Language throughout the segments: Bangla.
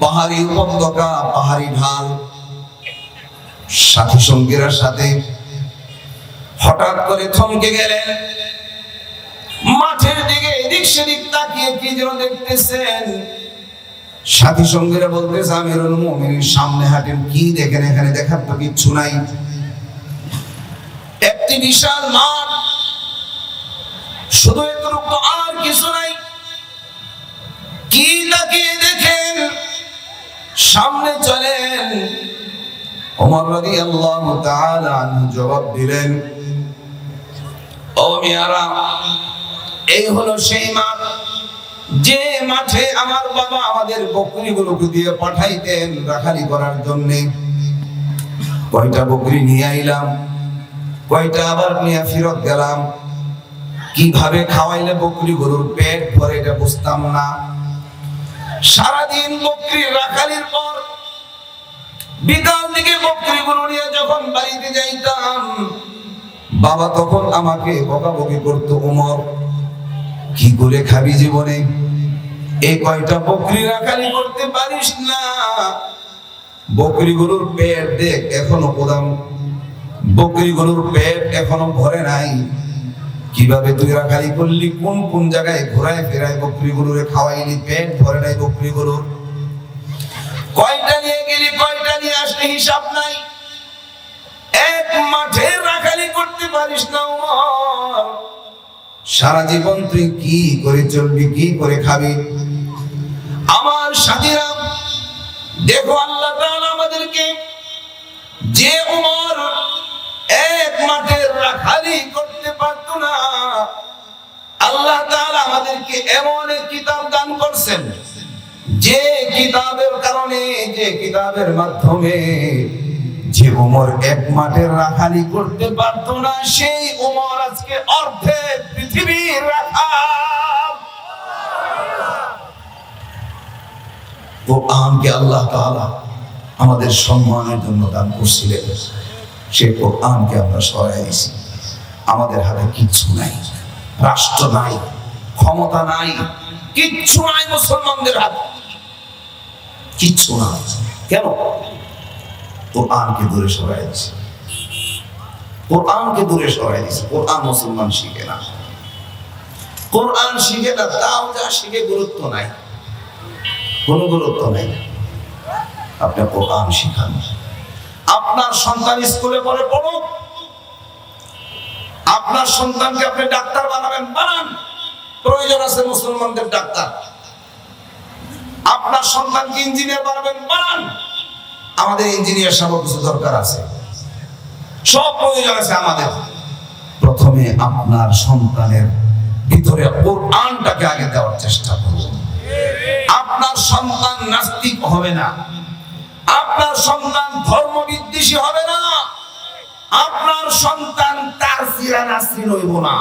পাহাড়ি উপত্যকা, পাহাড়ি ঢাল সঙ্গীরা সাথে হঠাৎ করে থমকে গেলেন। মাঠের দিকে এদিক সেদিক তাকিয়ে কি যেন দেখতেছেন? সাথী সঙ্গীরা বলতেছে মুমিনের সামনে হাঁটেন, কি দেখেন এখানে? দেখার তো কিচ্ছু নাই। একটি বিশাল মাঠ। শুধু এতটুকু আর কিছু নাই। কি তাকিয়ে দেখেন? সামনে চলেন। ওমর তাআলা আনহু জবাব দিলেন, ও মিয়ারা, এই হলো সেই মাঠ। যে মাঠে আমার বাবা আমাদের বকরিগুলোকে দিয়ে পাঠাইতেন রাখালি করার জন্য। কয়টা বকরি নিয়ে আইলাম? কয়টা আবার নিয়ে ফেরত গেলাম? কীভাবে খাওয়াইলে বকরি গরুর পেট ভরে এটা বুঝতাম না। সারাদিন বকরি রাখালির পর বিকাল দিকে বকরি গরু নিয়ে যখন বাড়িতে যাইতাম, বাবা তখন আমাকে বকাবকি করতো উমর কি করে খাবি জীবনে? এই কয়টা বকরি রাখালি করতে পারিস না? বকরি গরুর পেট দেখ, এখনও প্রদাম বকরি গরুর পেট এখনও ভরে নাই। কীভাবে তুই রাখালি করলি? কোন কোন জায়গায় ঘোরায় ফেরায় বকরি গরুরে খাওয়াইলি? পেট ভরে নাই বকরি গরুর। কয়টা নিয়ে গেলি, কয়টা নিয়ে আসলে হিসাব নাই। এক মাঠে রাখালি করতে পারিস না সারা জীবন তুই কি করে চলবি, কি করে খাবি? আমার সাথীরা, দেখো আল্লাহ আমাদেরকে যে উমর এক মাঠে রাখালি করতে পারত না। আল্লাহ আমাদেরকে এমন এক কিতাব দান করছেন। যে কিতাবের কারণে, যে কিতাবের মাধ্যমে যে উমর এক মাঠের করতে পারত না, সেই উমর আজকে অর্ধেক পৃথিবীর রাখাল। কোরআনকে আল্লাহ তাআলা আমাদের সম্মানের জন্য দান করছিলেন। সেই কোরআনকে আমরা সরাই দিছি আমাদের হাতে কিচ্ছু নাই। রাষ্ট্র নাই, ক্ষমতা নাই, কিচ্ছু নাই মুসলমানদের হাতে। কিচ্ছু না। কেন? কোরআনকে দূরে সরাই দিছে কোরআনকে দূরে সরাই দিছে কোরআন মুসলমান শিখে না। কোরআন শিখে না, তাও যা শিখে গুরুত্ব নাই। কোনো গুরুত্ব নাই। আপনি কোরআন শিখান। আপনার সন্তান স্কুলে পড়ে পড়ুক। আপনার সন্তানকে আপনি ডাক্তার বানাবেন, বানান। প্রয়োজন আছে মুসলমানদের ডাক্তার। আপনার সন্তানকে ইঞ্জিনিয়ার বানাবেন, বানান। আমাদের ইঞ্জিনিয়ার সব কিছু দরকার আছে। সব প্রয়োজন আছে আমাদের। প্রথমে আপনার সন্তানের ভিতরে কোরআনটাকে আগে দেওয়ার চেষ্টা করুন। আপনার সন্তান নাস্তিক হবে না। আপনার সন্তান ধর্ম বিদ্বেষী হবে না। আপনার সন্তান তার সিরা নাসরিন হইব না।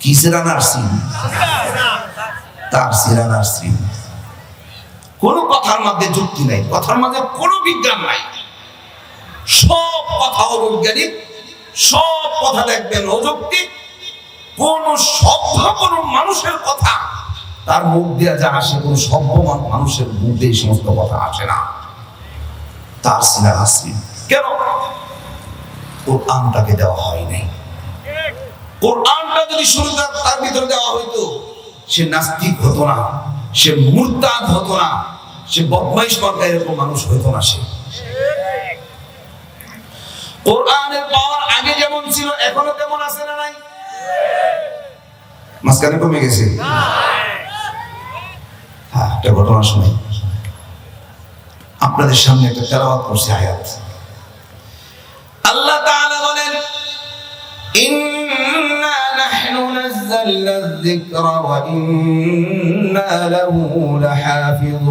কি সিরা নাসরিন তার সিরা নাসরিন কোন কথার মধ্যে যুক্তি নাই, কথার মধ্যে কোনো বিজ্ঞান নাই। সব কথা অবৈজ্ঞানিক সব কথা দেখবেন অযৌক্তিক। কোন সভ্য কোন মানুষের কথা তার মুখ দিয়ে যা আসে, কোন সভ্য মানুষের মুখ দিয়ে সমস্ত কথা আসে না। তার সিনা আসছে কেন? কোরআনটাকে দেওয়া হয় নাই। কোরআনটা যদি শুরুতে তার ভিতরে দেওয়া হইতো, সে নাস্তিক হতো না, সে মুরতাদ হতো না, সে বদমাইশ মার্কা এরকম মানুষ হতো না সে। কোরআনের পাওয়ার আগে যেমন ছিল, এখনও তেমন আছে না নাই? মাঝখানে কমে গেছে। হ্যাঁ একটা ঘটনা শুনে আপনাদের সামনে একটা তেলাওয়াত করছে আয়াত। আল্লাহ তাআলা বলেন, ইন্না নাহনু নাযালনা যিকরা ওয়া ইন্না লাহু লাহাফিযুন।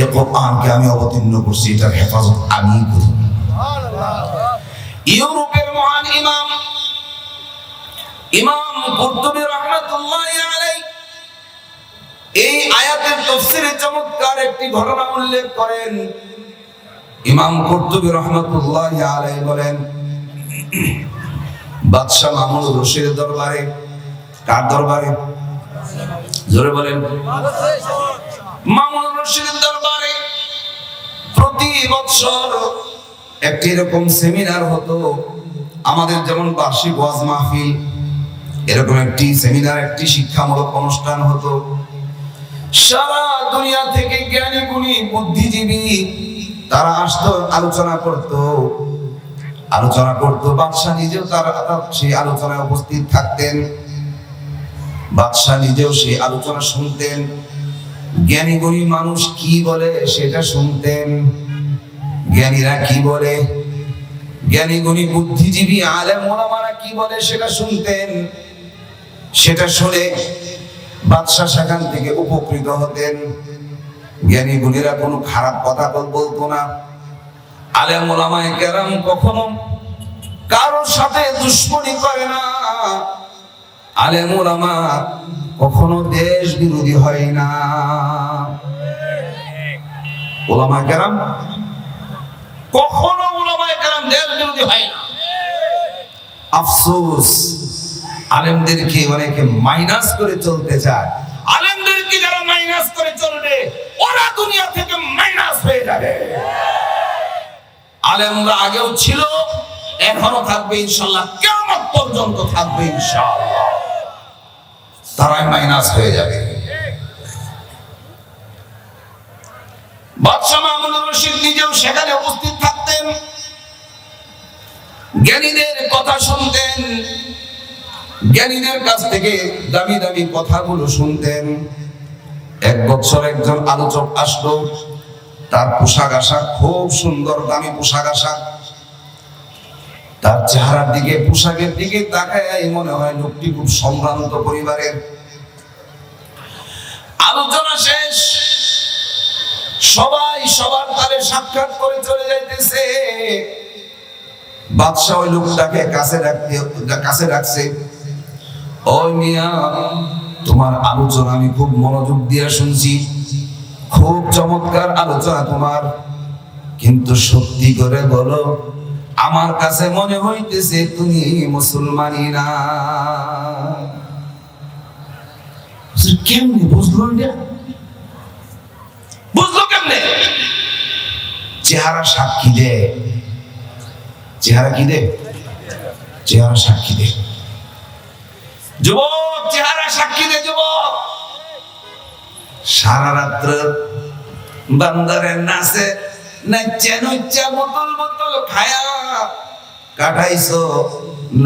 এই কোরআনকে আমি অবতীর্ণ করছি, এটার হেফাজত আমি করি। ইউরোপের মহান ইমাম ইমাম কুরতুবী রাহমাতুল্লাহি আলাইহি এই আয়াতের তফসিরে চমৎকার একটি ঘটনা উল্লেখ করেন ইমাম কর্তুবী রহমতুল্লাহ আলাই বলেন, বাদশাহ মামুন রশিদ দরবারে, কার দরবারে? জোরে বলেন। মামুন রশিদের দরবারে প্রতি বছর একটি এরকম সেমিনার হতো। আমাদের যেমন বার্ষিক ওয়াজ মাহফিল, এরকম একটি সেমিনার, একটি শিক্ষামূলক অনুষ্ঠান হতো। সারা দুনিয়া থেকে জ্ঞানী গুণী বুদ্ধিজীবী, তারা আসতো, আলোচনা করত। আলোচনা করত। বাদশাহ নিজেও তার সেই আলোচনায় উপস্থিত থাকতেন। বাদশাহ নিজেও সেই আলোচনা শুনতেন। জ্ঞানী গুণী মানুষ কি বলে সেটা শুনতেন। জ্ঞানীরা কি বলে? জ্ঞানী গুণী বুদ্ধিজীবী, আলেম, ওলামারা কি বলে সেটা শুনতেন। সেটা শুনে বাদশাহ সেখান থেকে উপকৃত হতেন। জ্ঞানী গুণীরা কোনো খারাপ কথা বল- বলতো না। আলেম ওলামায়ে কেরাম কখনো কারোর সাথে দুশ্মনী করে না। আলেম ওলামা কখনো দেশ বিরোধী হয় না। ওলামা কেরাম কখনো ওলামায়ে কেরাম দেশ বিরোধী হয় না। আফসোস আলেমদেরকে অনেকে মাইনাস করে চলতে চায়। আলেমদেরকে যারা মাইনাস করে চলবে, ওরা দুনিয়া থেকে মাইনাস হয়ে যাবে। আলেমরা আগেও ছিল, এখনও থাকবে ইনশাল্লাহ কেমন পর্যন্ত থাকবে ইনশাআল্লাহ তারাই মাইনাস হয়ে যাবে। বাদশাহ মামুনুর রশিদ নিজেও সেখানে উপস্থিত থাকতেন। জ্ঞানীদের কথা শুনতেন। জ্ঞানীদের কাছ থেকে দামি দামি কথাগুলো শুনতেন। এক বছর একজন আলোচক আসলো। তার পোশাক আশাক, খুব সুন্দর দামি পোশাক আশাক। তার চেহারার দিকে, পোশাকের দিকে তাকায় মনে হয় লোকটি খুব সম্ভ্রান্ত পরিবারের। আলোচনা শেষ। সবাই সবার তারে সাক্ষাৎ করে চলে যাইতেছে। বাদশাহ ওই লোকটাকে কাছে রাখতে কাছে রাখছে মিয়া, তোমার আলোচনা আমি খুব মনোযোগ দিয়ে শুনছি। খুব চমৎকার আলোচনা তোমার। কিন্তু সত্যি করে বলো, আমার কাছে মনে হইতেছে তুমি মুসলমানই না। কেমনি বুঝলো বুঝলো কেমনে? চেহারা সাক্ষী দেয় চেহারা কি দে? চেহারা সাক্ষী দে। যুবক, চেহারা সাক্ষী দে যুবক। সারা রাত্র বান্দারের নাচে নাচে নচ্চা বোতল বোতল খায়া কাটাইছো।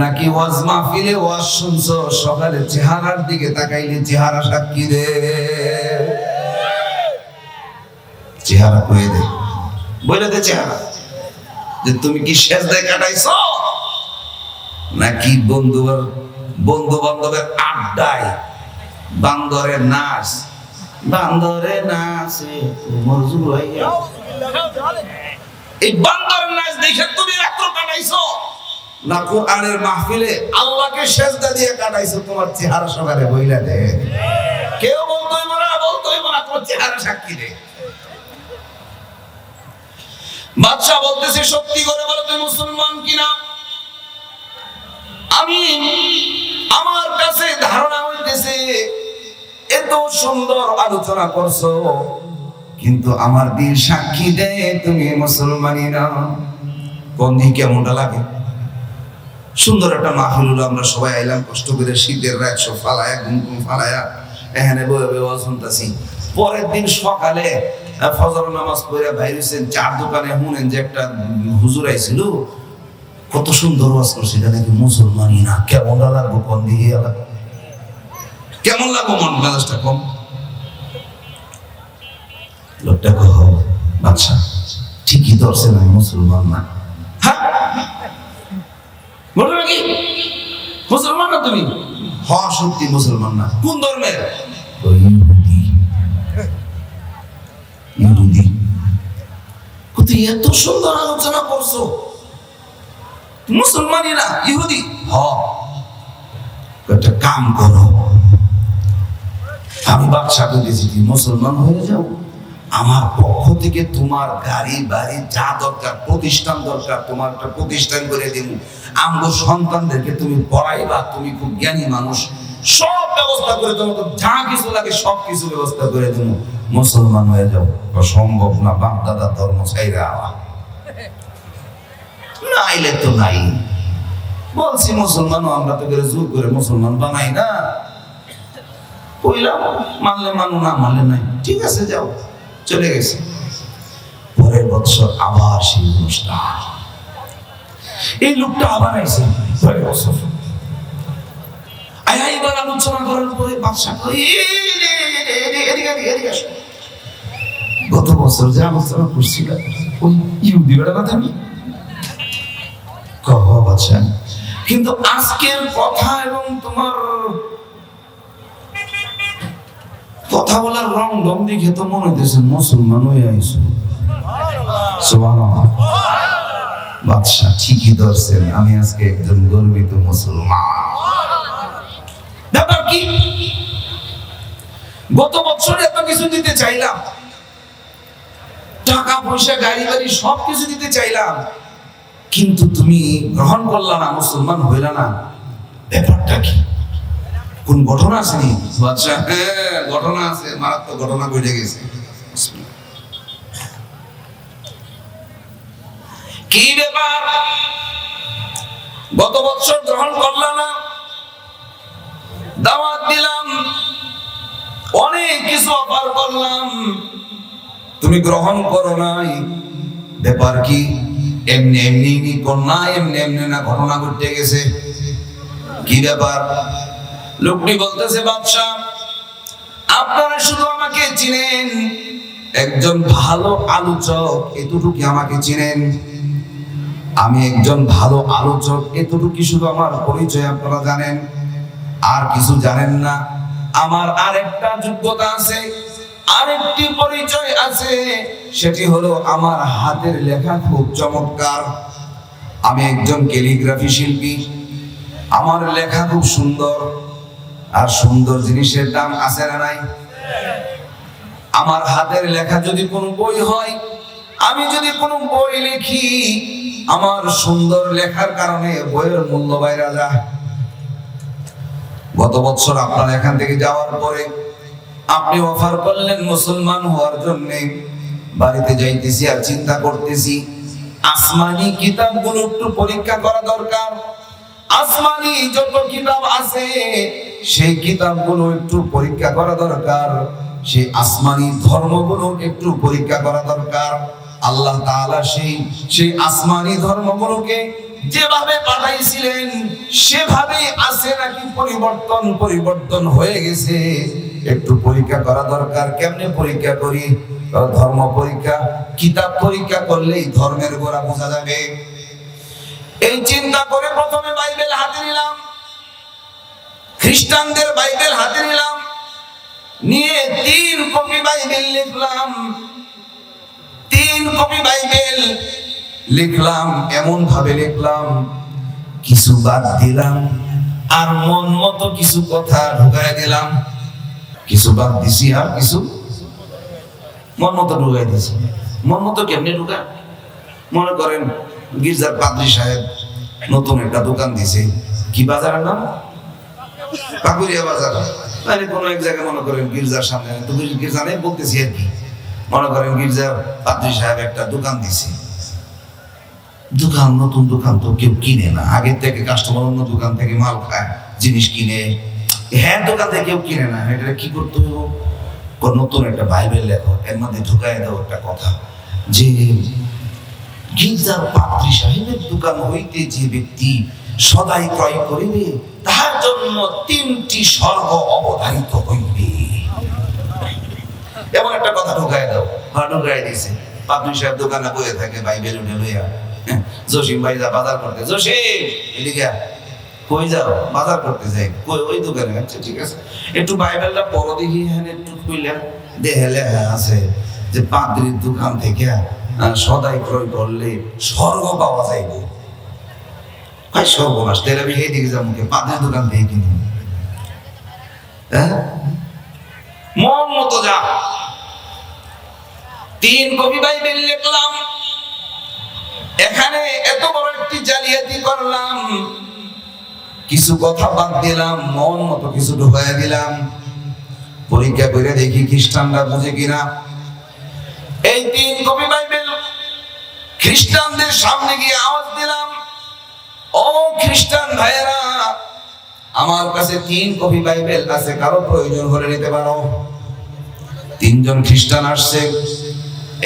নাকি ওয়াজ মাহফিলে ওয়াজ শুনছো, সকালে চেহারার দিকে তাকাইলে চেহারা সাক্ষী দে। চেহারা কয়ে দে, বলে দে চেহারা, যে তুমি কি শেষ দেয় কাটাইছো? নাকি বন্ধু বন্ধু বান্ধবের আড্ডায়। বান্দরের নাচ। বান্দরের নাচে জুড়াইয়া এই বান্দরের নাচ দেখে তুমি রাত্র কাটাইছো? না কোরআনের মাহফিলে আল্লাহকে সেজদা দিয়ে কাটাইছো তোমার চেহারা সকালে বইলা দে। কেউ বলতোই না বলতোই না তোমার চেহারা সাক্ষী দে। বাদশাহ বলতেছে সত্যি করে বলো তুমি মুসলমান কিনা? আমি আমার কাছে ধারণা হইতেছে, এত সুন্দর আলোচনা করছ, কিন্তু আমার দিন সাক্ষী দেয় তুমি মুসলমানই না। কোন কেমনটা লাগে? সুন্দর একটা মাহফিল হলো আমরা সবাই আইলাম, কষ্ট করে শীতের রাত সব ফালায়া, ঘুম ঘুম ফালায়া, এখানে বয়ে বয়ে শুনতেছি। পরের দিন সকালে ফজর নামাজ পড়ে বাইরেছেন চার দোকানে শুনেন যে একটা হুজুর আইছিল কত সুন্দর ওয়াজ করছে নাকি মুসলমানই না? কেমন লাগবো কোন দিকে কেমন লাগবো মন? মেজাজটা কম? লোকটা কহ বাচ্চা ঠিকই ধরছে না, মুসলমান না। হ্যাঁ? মুসলমান না তুমি? হ সত্যি মুসলমান না। কোন ধর্মের ইহুদি। ইহুদি। এত সুন্দর আলোচনা করছ। মুসলমানই না ইহুদি, হ। একটা কাম করো। আমি বাদশাকে দিয়েছি কি মুসলমান হয়ে যাও। আমার পক্ষ থেকে তোমার গাড়ি, বাড়ি, যা দরকার, প্রতিষ্ঠান দরকার, তোমার একটা প্রতিষ্ঠান করে দিব আমগো সন্তানদেরকে তুমি পড়াইবা, তুমি খুব জ্ঞানী মানুষ। সব ব্যবস্থা করে তোমাকে যা কিছু লাগে সব কিছু ব্যবস্থা করে দিব মুসলমান হয়ে যাও। সম্ভব না বাপ দাদা ধর্ম চাইরা আওয়া। নাইলে তো নাই। বলছি, মুসলমানও আমরা তো করে জোর করে মুসলমান বানাই না। কইলাম, মানলে মানু না, মানলে নাই। ঠিক আছে, যাও। চলে গেছে। পরের বছর আবার সেই অনুষ্ঠান। এই লোকটা আবার আইছে পরের বছর আয় এবার আলোচনা করার পরে বাদশা। গত বছর যে আলোচনা করছিলাম, ওই ইহুদি বেড়া কথা আমি কিন্তু আজকের কথা এবং তোমার কথা বলার রং দেখে তো মনে হইতেছে মুসলমান হয়ে আইসো সুবহানাল্লাহ। বাদশা ঠিকই ধরছেন, আমি আজকে একজন গর্বিত মুসলমান। ব্যাপার কি? গত বছর এত কিছু দিতে চাইলাম। টাকা পয়সা গাড়ি বাড়ি সব কিছু দিতে চাইলাম। কিন্তু তুমি গ্রহণ করলা না মুসলমান হইলা না। ব্যাপারটা কি? কোন ঘটনা আছে নি? আচ্ছা হ্যাঁ ঘটনা আছে মারাত্মক ঘটনা ঘটে গেছে। কি ব্যাপার? গত বছর গ্রহণ করলা না। দাওয়াত দিলাম। অনেক কিছু অফার করলাম। তুমি গ্রহণ করো নাই। ব্যাপার কি? এমনি এমনি কন্যা, এমনি এমনি না ঘটনা ঘটতে গেছে? কি ব্যাপার? লোকটি বলতেছে, বাদশাহ, আপনারা শুধু আমাকে চিনেন। একজন ভালো আলোচক এতটুকু আমাকে চিনেন। আমি একজন ভালো আলোচক এতটুকু শুধু আমার পরিচয় আপনারা জানেন। আর কিছু জানেন না। আমার আরেকটা যোগ্যতা আছে। আরেকটি পরিচয় আছে, সেটি হলো আমার হাতের লেখা খুব চমৎকার। আমি একজন ক্যালিগ্রাফি শিল্পী। আমার লেখা খুব সুন্দর। আর সুন্দর জিনিসের দাম আছে না নাই? আমার হাতের লেখা যদি কোনো বই হয়, আমি যদি কোনো বই লিখি, আমার সুন্দর লেখার কারণে বইয়ের মূল্য বাইরা যায়। গত বছর আপনার এখান থেকে যাওয়ার পরে আপনি অফার করলেন মুসলমান হওয়ার জন্য। বাড়িতে যাইতেছি আর চিন্তা করতেছি, আসমানি কিতাবগুলো একটু পরীক্ষা করা দরকার। আসমানি যত কিতাব আছে, সেই কিতাবগুলো একটু পরীক্ষা করা দরকার। সেই আসমানি ধর্মগুলো একটু পরীক্ষা করা দরকার। আল্লাহ তাআলা সেই সেই আসমানি ধর্মগুলোকে যেভাবে পাঠাইছিলেন, সেভাবেই আছে নাকি পরিবর্তন পরিবর্তন হয়ে গেছে। একটু পরীক্ষা করা দরকার। কেমনে পরীক্ষা করি? ধর্ম পরীক্ষা, কিতাব পরীক্ষা করলেই ধর্মের গোড়া বোঝা যাবে। এই চিন্তা করে প্রথমে বাইবেল হাতে নিলাম। খ্রিস্টানদের বাইবেল হাতে নিলাম। নিয়ে তিন কপি বাইবেল লিখলাম। তিন কপি বাইবেল লিখলাম এমন ভাবে লিখলাম, কিছু বাদ দিলাম, আর মন মতো কিছু কথা ঢুকাই দিলাম। কিছু বাদ দিছি আর কিছু মন মতো ঢুকাই দিছি। মন মতো কেমনে ঢুকা মনে করেন গির্জার পাদ্রী সাহেব নতুন একটা দোকান দিছে। কি বাজারের নাম? পাকুরিয়া বাজার। মানে কোনো এক জায়গায় মনে করেন গির্জার সামনে। তো গির্জা নেই বলতেছি আর কি। মনে করেন গির্জার পাদ্রী সাহেব একটা দোকান দিছে। দোকান, নতুন দোকান তো কেউ কিনে না। আগের থেকে কাস্টমার অন্য দোকান থেকে মাল খায়, জিনিস কিনে হ্যাঁ দোকান কেউ কিনে না। এটা কি করতে হবে নতুন একটা বাইবেল লেখো এর মধ্যে ঢুকাই দাও একটা কথা। যে গির্জার পাত্রী সাহেবের দোকান হইতে যে ব্যক্তি সদাই ক্রয় করিবে তাহার জন্য তিনটি স্বর্গ অবধারিত হইবে। এমন একটা কথা ঢুকাই দাও। হ্যাঁ ঢুকাই দিছে। পাত্রী সাহেব দোকানে বসে থাকে বাইবেল উঠে লইয়া। হ্যাঁ, জসিম ভাই যা বাজার করতে জসিম এদিকে। কই যাও? বাজার করতে যাই। কই? ওই দোকানে আচ্ছা ঠিক আছে? একটু বাইবেলটা পড়ো দেখি হ্যাঁ একটু কইলা দেহেলে আছে। যে পাদ্রির দোকান থেকে সদাই ক্রয় করলে স্বর্গ পাওয়া যাইবে ভাই সর্বনাশ? তাহলে আমি এই দিকে যাব পাদ্রির দোকান থেকে কিনি। হ্যাঁ? মন মতো যা। তিন কপি বাইবেল লিখলাম। এখানে এত বড় একটি জালিয়াতি করলাম। কিছু কথা বাদ দিলাম, মন মতো কিছু ঢুকাই দিলাম। পরীক্ষা করে দেখি খ্রিস্টানরা বুঝে কিনা। এই তিন কপি বাইবেল, খ্রিস্টানদের সামনে গিয়ে আওয়াজ দিলাম, ও খ্রিস্টান ভাইয়েরা, আমার কাছে তিন কপি বাইবেল আছে, কারও প্রয়োজন হলে নিতে পারো। তিনজন খ্রিস্টান আসছে,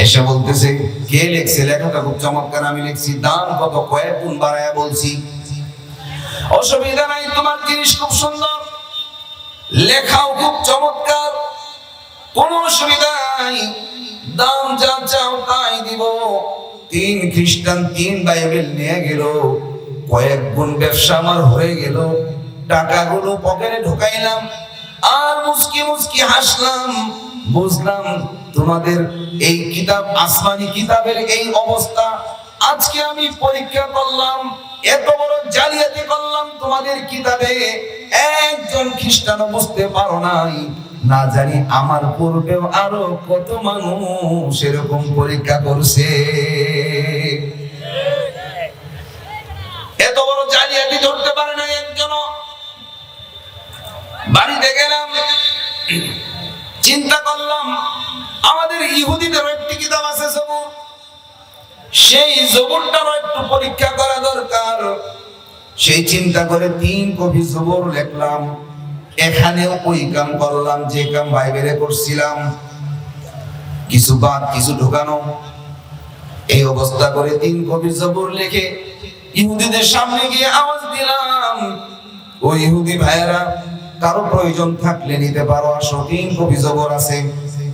এসে বলতেছে, কে লিখছে? লেখাটা খুব চমৎকার, আমি লিখছি দাম কত? কয়েক গুণ বাড়ায় বলছি। অসুবিধা নাই, তোমার জিনিস খুব সুন্দর। লেখাও খুব চমৎকার। কোনো অসুবিধা নাই। দাম যা চাও তাই দিব। তিন খ্রিস্টান, তিন বাইবেল নিয়ে গেল। কয়েক গুণ ব্যবসা আমার হয়ে গেল। টাকাগুলো পকেটে ঢুকাইলাম। আর মুসকি মুসকি হাসলাম। বুঝলাম তোমাদের এই কিতাব, আসমানি কিতাবের এই অবস্থা। আজকে আমি পরীক্ষা করলাম, এত বড় জালিয়াতি করলাম, তোমাদের কিতাবে একজন খ্রিস্টান বুঝতে পারো নাই। না জানি আমার পূর্বেও আরও কত মানুষ এরকম পরীক্ষা করছে। এত বড় জালিয়াতি ধরতে পারে না একজন বাড়িতে গেলাম, চিন্তা করলাম, আমাদের ইহুদিদের একটি কিতাব আছে সবুর সেই জবরটারও একটু পরীক্ষা করা দরকার। সেই চিন্তা করে তিন কপি জবর লিখলাম। এখানেও ওই কাম করলাম, যে কাম বাইবেলে করছিলাম কিছু বাদ, কিছু ঢোকানো। এই অবস্থা করে তিন কপি জবর লিখে ইহুদিদের সামনে গিয়ে আওয়াজ দিলাম। ও ইহুদি ভাইয়েরা, কারও প্রয়োজন থাকলে নিতে পারো, আসো, তিন কপি জবর আছে।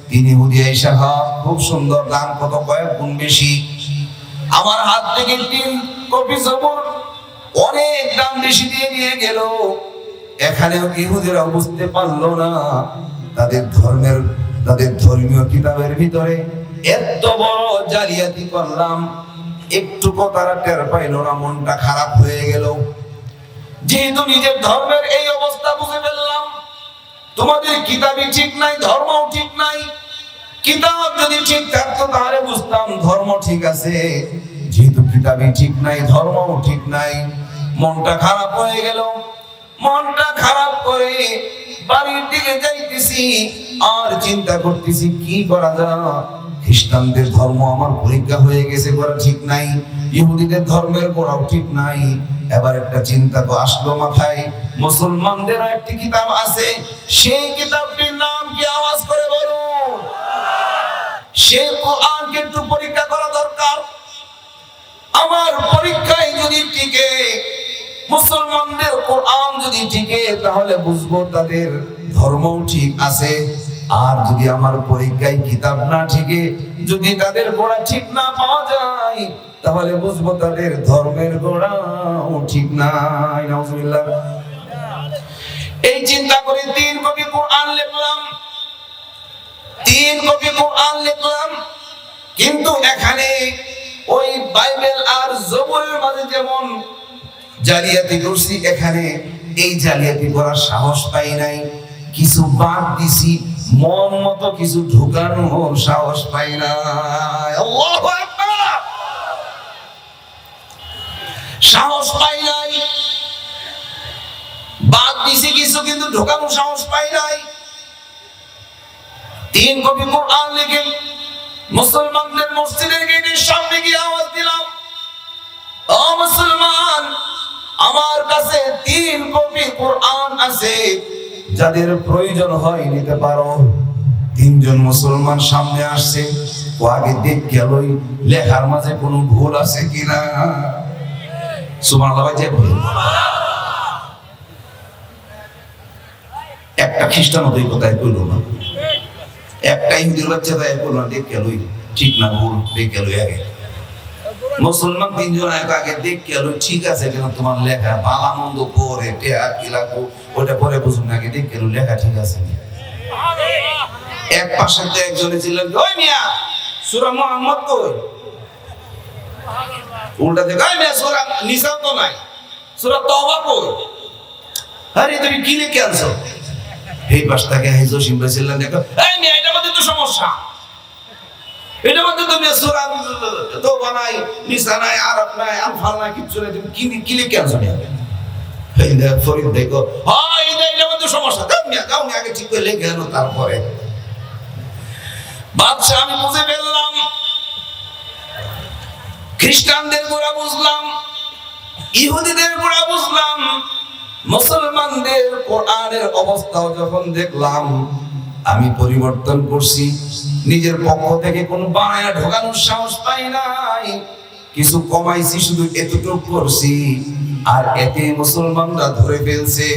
তিনি ইহুদি আইসা, হা, খুব সুন্দর, দাম কত, কয়েক গুণ বেশি। আমার হাত থেকে তিন কপি জবর অনেক দাম বেশি দিয়ে নিয়ে গেল। এখানেও ইহুদিরা বুঝতে পারল না তাদের ধর্মের, তাদের ধর্মীয় কিতাবের ভিতরে এত বড় জালিয়াতি করলাম। একটু তারা টের পাইল না, মনটা খারাপ হয়ে গেল। যেহেতু নিজের ধর্মের এই অবস্থা বুঝে ফেললাম, তোমাদের কিতাবই ঠিক নাই, ধর্মও ঠিক নাই। কিতাব যদি ঠিক থাকতো, তাহলে বুঝতাম ধর্ম ঠিক আছে। যেহেতু কিতাবই ঠিক নাই, ধর্মও ঠিক নাই, মনটা খারাপ হয়ে গেল। মনটা খারাপ করে বাড়ির দিকে যাইতেছি, আর চিন্তা করতেছি, কি করা যায়? খ্রিস্টানদের ধর্ম আমার পরীক্ষা হয়ে গেছে করা ঠিক নাই, ইহুদিদের ধর্মের করাও ঠিক নাই। এবার একটা চিন্তা তো আসলো মাথায় মুসলমানদের একটি কিতাব আছে, সেই কিতাবটির নাম কি আওয়াজ করে বলুন? সেই কোরআনকে একটু পরীক্ষা করা দরকার। আমার পরীক্ষায় যদি টিকে, মুসলমানদের কোরআন যদি টিকে, তাহলে বুঝব তাদের ধর্মও ঠিক আছে। আর যদি আমার পরীক্ষায় কিতাব না ঠিকে যদি তাদের গোড়া ঠিক না পাওয়া যায়, তাহলে বুঝব তাদের ধর্মের গোড়াও ঠিক নাই। নাউজুবিল্লাহ। এই চিন্তা করে তিন কপি কোরআন লিখলাম। তিন কপি কোরআন লিখলাম কিন্তু এখানে ওই বাইবেল আর জবরের মাঝে যেমন জালিয়াতি করছি, এখানে এই জালিয়াতি করার সাহস পাই নাই। কিছু বাদ দিছি, মন মতো কিছু ঢুকানোর সাহস পাই নাই। সাহস পাই নাই। বাদ দিছি কিছু, কিন্তু ঢোকানোর সাহস পাই নাই। তিন কপি কোরআন লিখে মুসলমানদের মসজিদের গেটের সামনে গিয়ে আওয়াজ দিলাম। ও মুসলমান, আমার কাছে তিন কপি কোরআন আছে, যাদের প্রয়োজন হয় নিতে পারো। তিনজন মুসলমান সামনে আসছে, ও আগে দেখ গেলই লেখার মাঝে কোনো ভুল আছে কিনা? ভাই, যে বলুন। একটা খ্রিস্টান ওই কথায় না। একটা ইহুদির বাচ্চা তাই না দেখ গেলই ঠিক না ভুল, দেখ গেলই আগে। মুসলমান তিনজন এক আগে, দেখ গেল ঠিক আছে কেন তোমার লেখা ভালো মন্দ পরে, টেহা কিলাকো ওটা পরে বুঝুন আগে, দেখ গেল লেখা ঠিক আছে এক পাশে তো একজনে ছিলেন ওই মিয়া, সুরা মোহাম্মদ কই? উল্টা দেখ ওই মিয়া, সুরা নিসা তো নাই, সুরা তওবা কই? আরে, তুমি কি লিখে আনছো? এই পাশটাকে হাইজো সিম্বা ছিলেন দেখো, এই সমস্যা। এটা মধ্যে নিসা নাই, আরব নাই নাই, কিচ্ছু নাই, তুমি কিনে কিনে কেন এই ফরিদ দেখো। হয়, এটা মধ্যে সমস্যা। আগে ঠিক করে তারপরে। বাদশা আমি বুঝে ফেললাম। খ্রিস্টানদের গোড়া বুঝলাম। ইহুদিদের গোড়া বুঝলাম। মুসলমানদের কোরআনের অবস্থাও যখন দেখলাম আমি পরিবর্তন করছি। নিজের পক্ষ থেকে কোনো বানায়া ঢোকানোর সাহস পাই নাই। কিছু কমাইছি, শুধু এতটুকু করছি। আর এতে মুসলমানরা ধরে ফেলছে।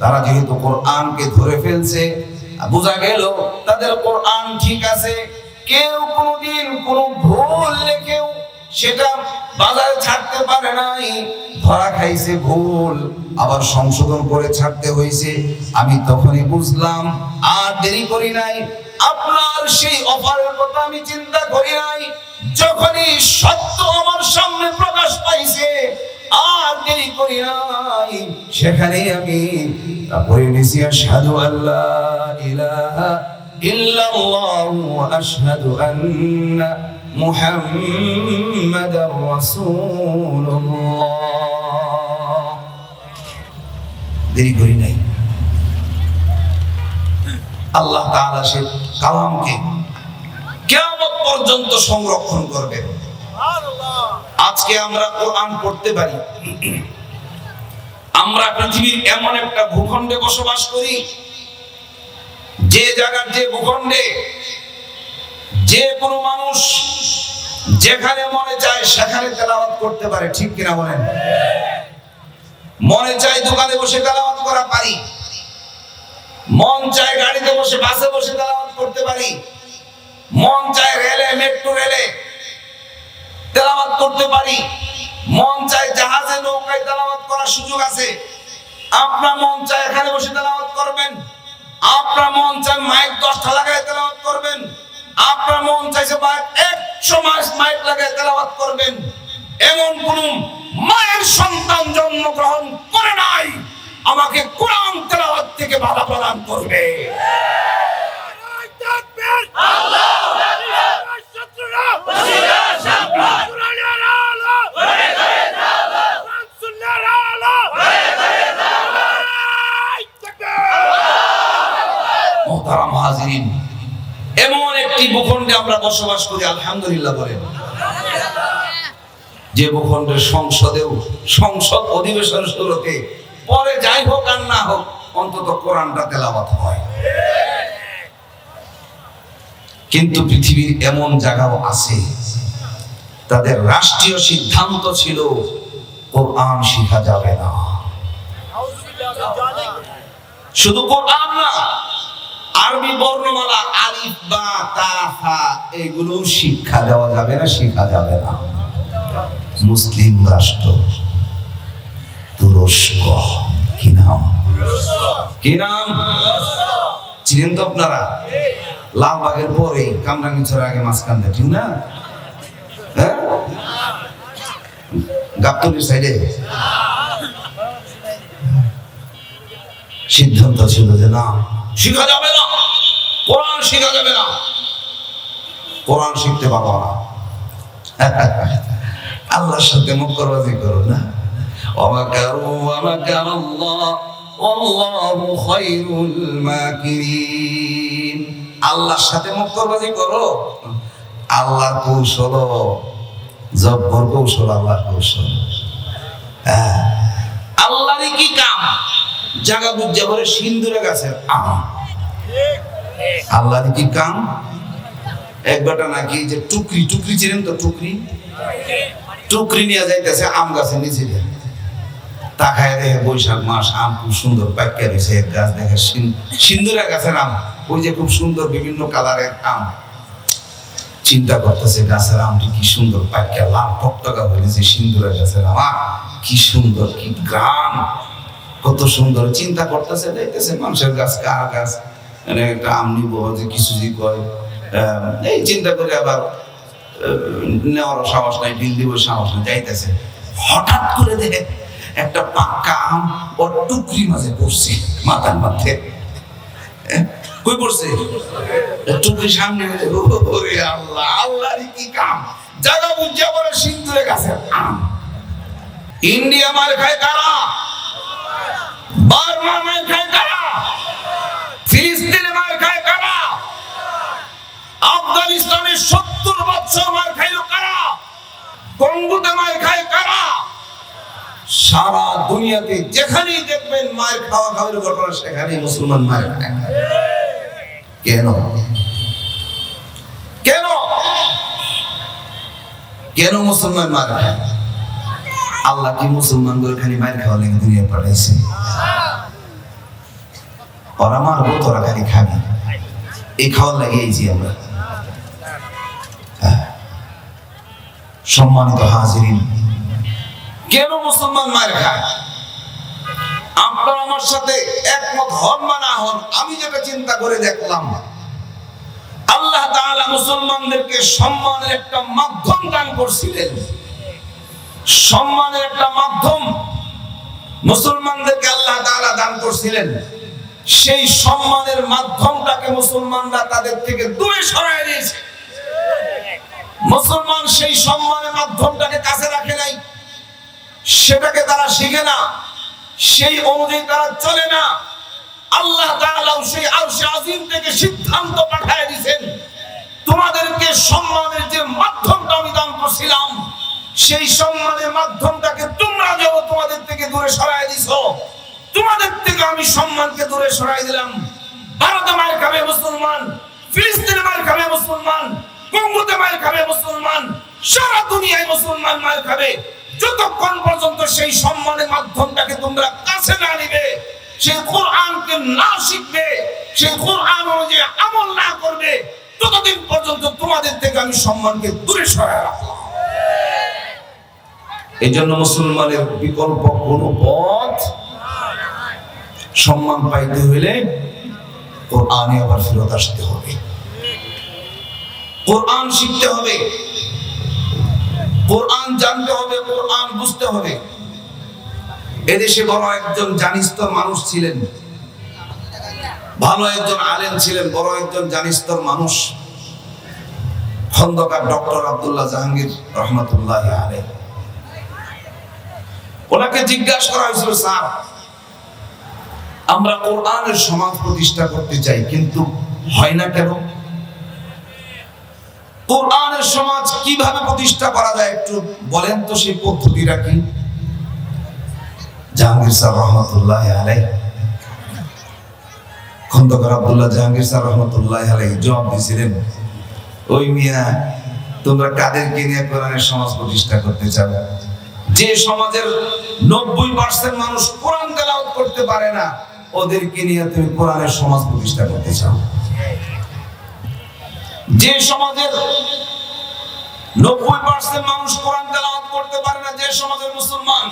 তারা যেহেতু কোরআনকে ধরে ফেলছে, বোঝা গেল তাদের কোরআন ঠিক আছে। কেউ কোনোদিন কোনো ভুল লেখেও সেটা বাজারে ছাড়তে পারে নাই। ধরা খাইছে ভুল, আবার সংশোধন করে ছাড়তে হয়েছে আমি তখনই বুঝলাম, আর দেরি করি নাই। আপনার সেই অফারের কথা আমি চিন্তা করি নাই। যখনই সত্য আমার সামনে প্রকাশ পাইছে, আর দেরি করি নাই। সেখানেই আমি পড়ে নিয়েছি সাধু আল্লাহ ইলাহা ইল্লাল্লাহ, আশহাদু আন্না মুহাম্মাদার রাসূলুল্লাহ। দেরি করি নাই। আল্লাহ তাআলা সে কালামকে কিয়ামত পর্যন্ত সংরক্ষণ করবেন আজকে আমরা কোরআন পড়তে পারি। আমরা পৃথিবীর এমন একটা ভূখণ্ডে বসবাস করি, যে জায়গার যে ভূখণ্ডে যে কোনো মানুষ যেখানে মনে চায় সেখানে তেলাওয়াত করতে পারে, ঠিক কিনা বলেন? মনে চায় দোকানে বসে তেলাওয়াত করা পারি। মন চায় গাড়িতে বসে বাসে বসে তেলাওয়াত করতে পারি। মন চায় রেলে, মেট্রো রেলে তেলাওয়াত করতে পারি। মন চায় জাহাজে, নৌকায় তেলাওয়াত করার সুযোগ আছে। আপনার মন চায় এখানে বসে তেলাওয়াত করবেন। আপনার মন চায় মাইক দশটা লাগায় তেলাওয়াত করবেন। আপনার মন চাইছে বা একশো মাস মাইক লাগায় তেলাওয়াত করবেন। এমন কোন মায়ের সন্তান জন্মগ্রহণ করে নাই আমাকে কোরআন তেলাওয়াত থেকে বাধা প্রদান করবে। এমন একটি ভূখণ্ডে আমরা বসবাস করি, আলহামদুলিল্লাহ বলেন। যে ভূখণ্ডের সংসদেও, সংসদ অধিবেশন শুরুতে, পরে যাই হোক আর না হোক, অন্তত কোরআনটা তেলাওয়াত হয়। কিন্তু পৃথিবীর এমন জায়গাও আছে, তাদের রাষ্ট্রীয় সিদ্ধান্ত ছিল, কোরআন শেখা যাবে না। শুধু কোরআন না আরবি বর্ণমালা আলিফ, বা, তা, ফা এগুলো শিক্ষা দেওয়া যাবে না, শেখা যাবে না। মুসলিম রাষ্ট্র, তুরস্ক, কি নাম? কি নাম? চিনেন তো আপনারা? লালবাগের পরে কামরাঙ্গি ছড়া আগে মাঝখান দেয়, ঠিক না? হ্যাঁ? গাবতলির সাইডে। সিদ্ধান্ত ছিল যে না, শিখা যাবে শিখা যাবে না। কোরআন শিখতে পারব না। আল্লাহর সাথে মুখরবাজি করো না। অমাকারু অমাকার আল্লাহর সাথে মুখরবাজি করো। আল্লাহর কৌশল, জব্বর কৌশল, আল্লাহর কৌশল। হ্যাঁ। আল্লাহরই কি কাম? জাগা করে সিন্দুরে গাছের আম আল্লাহর কি কাম। একবারটা নাকি যে টুকরি টুকরি ছিলেন তো টুকরি? টুকরি নিয়ে যাইতেছে আম গাছের নিচে তাকায় দেখে বৈশাখ মাস, আম খুব সুন্দর এক গাছ দেখে সিন্দুরা গাছের আম। ওই যে খুব সুন্দর বিভিন্ন কালারের আম। চিন্তা করতেছে গাছের আমটি কি সুন্দর পাইকা লাল টকটকা হয়েছে সিন্দুরা গাছের আম। কি সুন্দর, কি গ্রাম। কত সুন্দর। চিন্তা করতেছে, দেখতেছে মানুষের গাছ কার গাছ? একটা আম নিব যে কিছু যে কয় এই চিন্তা করে আবার নেওয়ার সাহস নাই, বিল দিব সাহস নাই, যাইতেছে। হঠাৎ করে দেখে একটা পাক্কা আম ওর টুকরি মাঝে পড়ছে, মাথার মাথায় কই পড়ছে? কি সামনে ওরে আল্লাহ আল্লাহর কি কাম? জায়গা বুঝে পরে সিন্ধুরে কাছে আম। ইন্ডিয়া মার খায় কারা? বার্মা মার খায় কারা? আফগানিস্তানের সত্তর বছর মার খাইল কারা? কঙ্গুতে মার খায় কারা? সারা দুনিয়াতে যেখানেই দেখবেন মায়ের খাওয়া খাওয়ার ঘটনা, সেখানেই মুসলমান মায়ের কেন? কেন? কেন মুসলমান মার খায়? আল্লাহ কি মুসলমানদের খালি মায়ের খাওয়া লেগে দুনিয়া পাঠাইছে? ওরা মারবো তোরা খালি খাবি। এই খাওয়ার লাগিয়েছি আমরা। সম্মানিত হাজিরিন। কেন মুসলমান মায়ের খায়? আপনার আমার সাথে একমত হন বা না হন, আমি যেটা চিন্তা করে দেখলাম, আল্লাহ তাআলা মুসলমানদেরকে সম্মানের একটা মাধ্যম দান করছিলেন। সম্মানের একটা মাধ্যম মুসলমানদেরকে আল্লাহ তাআলা দান করছিলেন। সেই সম্মানের মাধ্যমটাকে মুসলমানরা তাদের থেকে দূরে সরায় দিয়েছে। মুসলমান সেই সম্মানের মাধ্যমটাকে কাছে রাখে নাই। সেটাকে তারা শিখে না। সেই অনুযায়ী তারা চলে না। আল্লাহ সেই আজিম থেকে সিদ্ধান্ত পাঠিয়ে দিয়েছেন। তোমাদেরকে সম্মানের যে মাধ্যমটা আমি দান করছিলাম, সেই সম্মানের মাধ্যমটাকে তোমরা যাও তোমাদের থেকে দূরে সরাই দিছো। তোমাদের থেকে আমি সম্মানকে দূরে সরাই দিলাম। ভারতে মায়ের খাবে মুসলমান ফিলিস্তিনে মায়ের খাবে মুসলমান কঙ্গোতে মায়ের খাবে মুসলমান। সারা দুনিয়ায় মুসলমান মায়ের খাবে। যতক্ষণ পর্যন্ত সেই সম্মানের মাধ্যমটাকে তোমরা কাছে না নিবে, সেই কোরআনকে না শিখবে, সেই কোরআন অনুযায়ী আমল না করবে, ততদিন পর্যন্ত তোমাদের থেকে আমি সম্মানকে দূরে সরাই রাখলাম। এই জন্য মুসলমানের বিকল্প কোনো পথ সম্মান পাইতে হইলে কোরআনে আবার ফেরত আসতে হবে। কোরআন শিখতে হবে। কোরআন জানতে হবে, কোরআন বুঝতে হবে। এদেশে বড় একজন জানিস্তর মানুষ ছিলেন। ভালো একজন আলেম ছিলেন, বড় একজন জানিস্তর মানুষ। খন্দকার ডক্টর আব্দুল্লাহ জাহাঙ্গীর রহমতুল্লাহ আলে ওনাকে জিজ্ঞাসা করা হয়েছিল, স্যার, আমরা কোরআনের সমাজ প্রতিষ্ঠা করতে চাই, কিন্তু হয় না কেন? কোরআনের সমাজ কীভাবে প্রতিষ্ঠা করা যায় একটু বলেন তো সেই পদ্ধতিটা কি? জাহাঙ্গীর স্যার রহমতুল্লাহ আলাই খন্দকার আব্দুল্লাহ জাহাঙ্গীর স্যার রহমতুল্লাহ আলাই জবাব দিয়েছিলেন, ওই মিয়া, তোমরা কাদেরকে নিয়ে কোরআনের সমাজ প্রতিষ্ঠা করতে চাও? যে সমাজের নব্বই পার্সেন্ট মানুষ কোরআন তেলাওয়াত করতে পারে না, ওদেরকে নিয়ে তুমি কোরআনের সমাজ প্রতিষ্ঠা করতে চাও। যে সমাজের নব্বই পার্সেন্ট মানুষ কোরআন তেলাওয়াত করতে পারে না, যে সমাজের মুসলমান,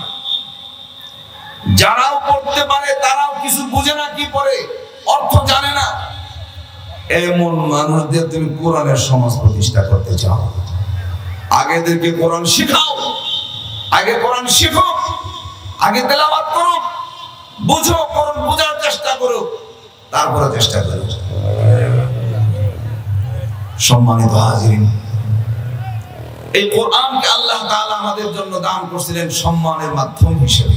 যারাও পড়তে পারে, তারাও কিছু বুঝে না কি পড়ে অর্থ জানে না। এমন মানুষদের তুমি কোরআনের সমাজ প্রতিষ্ঠা করতে চাও। আগেদেরকে কোরআন শিখাও, আগে কোরআন শিখো, আগে তেলাওয়াত করো, বুঝো, কোরআন বোঝার চেষ্টা করো, তারপরে চেষ্টা করো। সম্মানিত হাজিরিন। এই কোরআনকে আল্লাহ তাআলা আমাদের জন্য দান করছিলেন সম্মানের মাধ্যম হিসেবে।